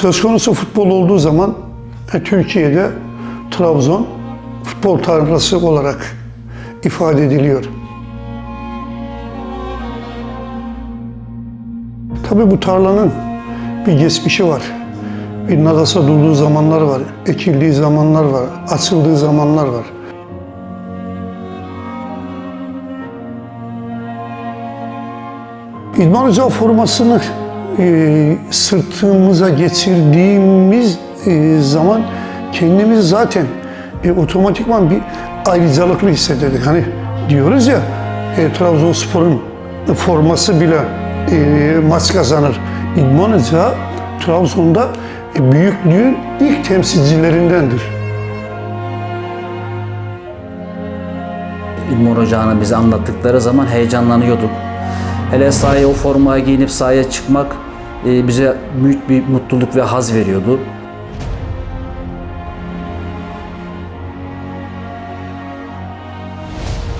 Söz konusu futbol olduğu zaman e, Türkiye'de Trabzon futbol tanrısı olarak ifade ediliyor. Tabii bu tarlanın bir geçmişi var. Bir nadasa durduğu zamanlar var, ekildiği zamanlar var, açıldığı zamanlar var. İdman Hoca formasını e, sırtımıza geçirdiğimiz e, zaman kendimiz zaten e, otomatikman bir ayrıcalıklı hissederdik. Hani diyoruz ya e, Trabzonspor'un forması bile e, maç kazanır. İdman Trabzon'da e, büyüklüğün ilk temsilcilerindendir. İlmur Ocağı'nı bize anlattıkları zaman heyecanlanıyorduk. Hele sahaya o formaya giyinip sahaya çıkmak e, bize büyük bir mutluluk ve haz veriyordu.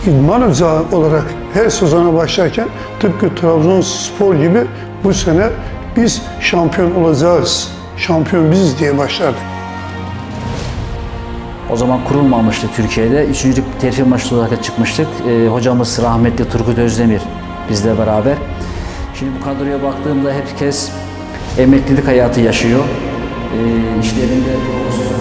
İdman Hoca olarak her sezona başlarken tıpkı Trabzonspor gibi bu sene biz şampiyon olacağız, şampiyon biziz diye başlardık. O zaman kurulmamıştı Türkiye'de. Üçüncü terfi maçı olarak çıkmıştık. E, hocamız rahmetli Turgut Özdemir bizle beraber. Şimdi bu kadroya baktığımda herkes emeklilik hayatı yaşıyor. E, işlerinde profesyonel